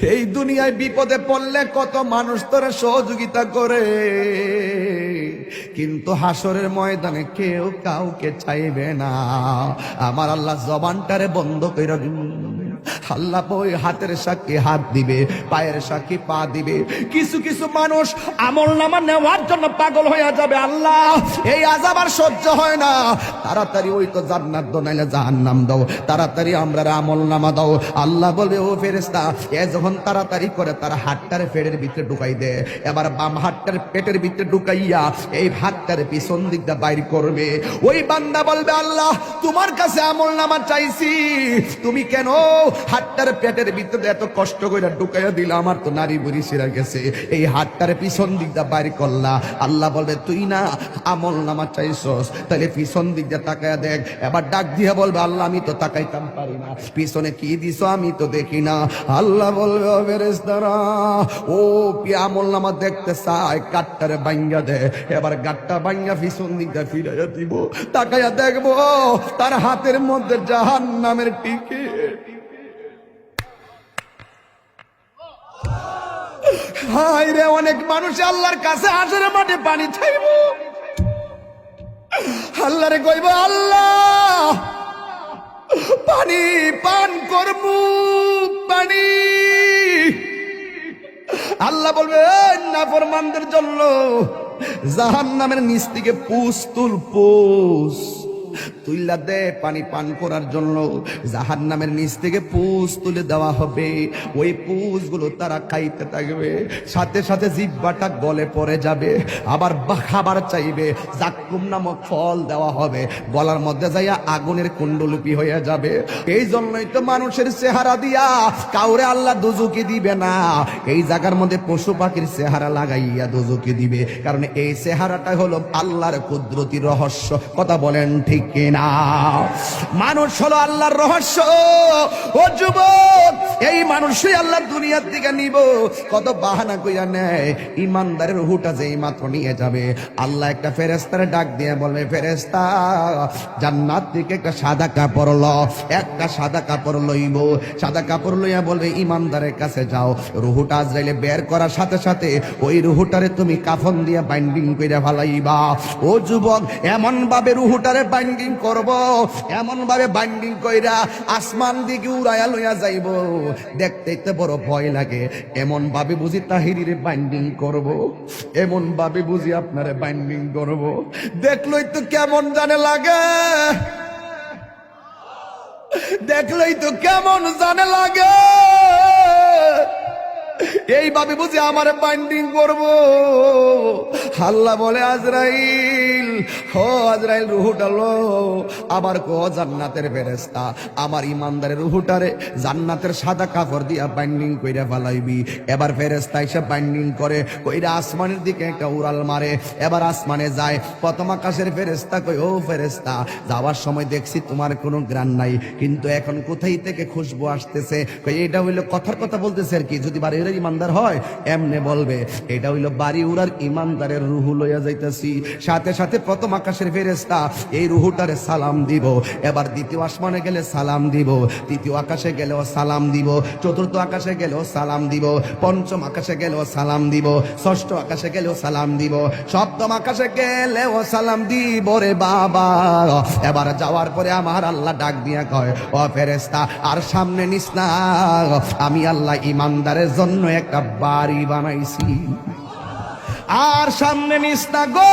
এই দুনিয়ায় বিপদে পড়লে কত মানুষ তোরা সহযোগিতা করে। কিন্তু হাসরের ময়দানে কেউ কাউকে চাইবে না। আমার আল্লাহ জবানটারে বন্ধ করে আল্লাহ বই হাতের সাক্ষী হাত দিবে, পায়ের সাক্ষী পা দিবে। কিছু কিছু মানুষ আমল নামা নেওয়ার জন্য পাগল হয়ে যাবে, আল্লাহ, এই সহ্য হয় না। তাড়াতাড়ি ওই তো জান্নাত দাও, নাইলে জাহান্নাম দাও। তাড়াতাড়ি আমরা আমল নামা দাও। আল্লাহ বলবে ও ফেরেস্তা এ যখন তাড়াতাড়ি করে তার হাতটারে পেটের ভিতরে ঢুকাই দে। এবার বাম হাতটার পেটের ভিতরে ঢুকাইয়া এই হাতটারে পিছন দিকটা বাইর করবে। ওই বান্দা বলবে, আল্লাহ, তোমার কাছে আমল নামা চাইছি। তুমি কেন হাতটার পেটের ভিতরে এত কষ্ট করে ঢুকাইয়া দিলা, আমার তো নারী বুড়ি সিরা গেছে। এই হাতটারে পিছন দিকটা বাইর করলা। আল্লাহ বলবে, তুই না, আমল নামা চাইছস। তাহলে পিছন দিকটা তাকায়া দেখ। এবার ডাক দিয়ে বলবে, আল্লাহ, আমি তো তাকাইতাম পারি না। পিছনে কি দিছ আমি তো দেখি না। আল্লাহ বলবে, ও ফেরেশতারা, ও আমল নামা দেখতে চায় কাঠটারে বাইঙ্গা দে। এবার গাটটা বাইঙ্গা পিছন দিকটা ফিরাইয়া দিব। তাকায়া দেখব, তার হাতের মধ্যে জাহান নামের টিকিট হায় রে, অনেক মানুষ আল্লাহর কাছে হাসের মাঠে পানি চাইব আল্লাহ রে কইব, আল্লাহ, পানি পান করমু পানি। আল্লাহ বলবে নাফরমানদের জন্য জাহান নামের নিচ থেকে পুষ তুল পুষ তুইলা দে পানি পান করার জন্য। জাহান নামের নিচ থেকে পুষ তুলে দেওয়া হবে। ওই পুষগুলো তারা খাইতে থাকবে। সাথে সাথে জিব্বাটা গলে পড়ে যাবে। আবার খাবার চাইবে। জাক্কুম নামক ফল দেওয়া হবে। গলার মধ্যে যাইয়া আগুনের কুণ্ডলুপি হয়ে যাবে। এই জন্যই তো মানুষের চেহারা দিয়া কাউরে আল্লাহ দুজুকি দিবে না। এই জায়গার মধ্যে পশু পাখির চেহারা লাগাইয়া দুজুকি দিবে। কারণ এই চেহারাটা হলো আল্লাহর কুদরতি রহস্য। কথা বলেন ঠিক কিনা? মানুষ হলো আল্লাহর রহস্য। ও যুবক, এই মানুষই আল্লাহ দুনিয়ার দিকে নিব। কত বাহানা কইয়া নেয়। ইমানদারের হুটা যেই মাত্র নিয়ে যাবে। আল্লাহ একটা ফেরেস্তারে ডাক দিয়ে বলবে ফেরেস্তা জান্নাত থেকে একটা সাদা কাপড় ল, একটা সাদা কাপড় লইব। সাদা কাপড় লইয়া বলবে, ইমানদারের কাছে যাও। রুহুটা আজরাইলে বের করার সাথে সাথে ওই রুহুটারে তুমি কাফন দিয়ে বাইন্ডিং করে ভালাইবা ও যুবক এমন ভাবে রুহুটারে বাইন্ডিং বাইন্ডিং করব এমন ভাবে বাইন্ডিং কইরা আসমান দিকে উড়াইয়া লইয়া যাইব। দেখতে তো বড় ভয় লাগে এমন ভাবে বুঝি তাহিরিরে বাইন্ডিং করব এমন ভাবে বুঝি আপনারে বাইন্ডিং করব। দেখলই তো কেমন জানে লাগে। দেখলেই তো কেমন জানে লাগে। এইভাবে বুঝি আমার বাইন্ডিং করব। হাল্লা বলে, আজরাইল হো আজরাইল, রুহুটা লো। আবার কো জান্নাতের ফেরেস্তা আমার ইমানদারের রুহুটারে জান্নাতের সাদা কাপড় দিয়া বাইন্ডিং কইরা ফালাইবি। এবার ফেরেস্তা এসে বাইন্ডিং করে, কইরা আসমানের দিকে একটা উড়াল মারে। এবার আসমানে যায়, প্রথম আকাশের ফেরেস্তা কই ও ফেরেস্তা যাওয়ার সময় দেখছি তোমার কোনো গ্রান নাই, কিন্তু এখন কোথায় থেকে খুশবু আসতেছে? কই এটা হইল কথার কথা বলতেছে আর কি, যদি বাড়ি উড়ার ইমানদার হয়, এমনে বলবে, এটা হইল বাড়ি উড়ার ইমানদারের রুহু লইয়া যাইতেছি। সাথে সাথে প্রথম আকাশের ফেরেস্তা এই রুহুটারে সালাম দিব। এবার দ্বিতীয় আসমানে গেলে সালাম দিব, তৃতীয় আকাশে গেলেও সালাম দিব, চতুর্থ আকাশে গেলেও সালাম দিব, পঞ্চম আকাশে গেলেও সালাম দিব, ষষ্ঠ আকাশে গেলেও সালাম দিব, সপ্তম আকাশে গেলেও সালাম দিব রে বাবা। এবার যাওয়ার পরে আমার আল্লাহ ডাক দিয়া কয়, ও ফেরেস্তা আর সামনে নিস না। আমি আল্লাহ ইমানদারের জন্য একটা বাড়ি বানাইছি। আর সামনে নিস না গো,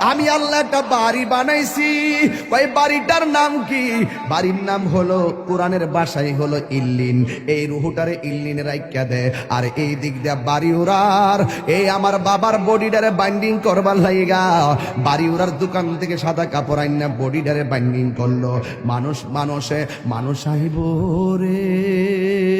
আমি আল্লাহ একটা বাড়ি বানাইছি। ওই বাড়িটার নাম কি? বাড়ির নাম হলো, কোরআনের বাসাই হলো ইল্লিন। এই রুহুটারে ইল্লিনে রাইকা দে। আর এই দিক দিয়া বাড়ি উড়ার। এই আমার বাবার বডিটারে বাইন্ডিং করবার লাইগা। বাড়ি উড়ার দোকান থেকে সাদা কাপড় আইন আইনা বডিটারে বাইন্ডিং করল। মানুষ, মানুষে, মানুষ আইব রে।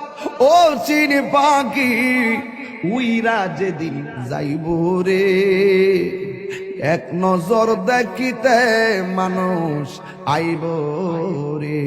ও চিনি পাখি উইরা যেদিন যাইব রে। এক নজর দেখিতে মানুষ আইব রে।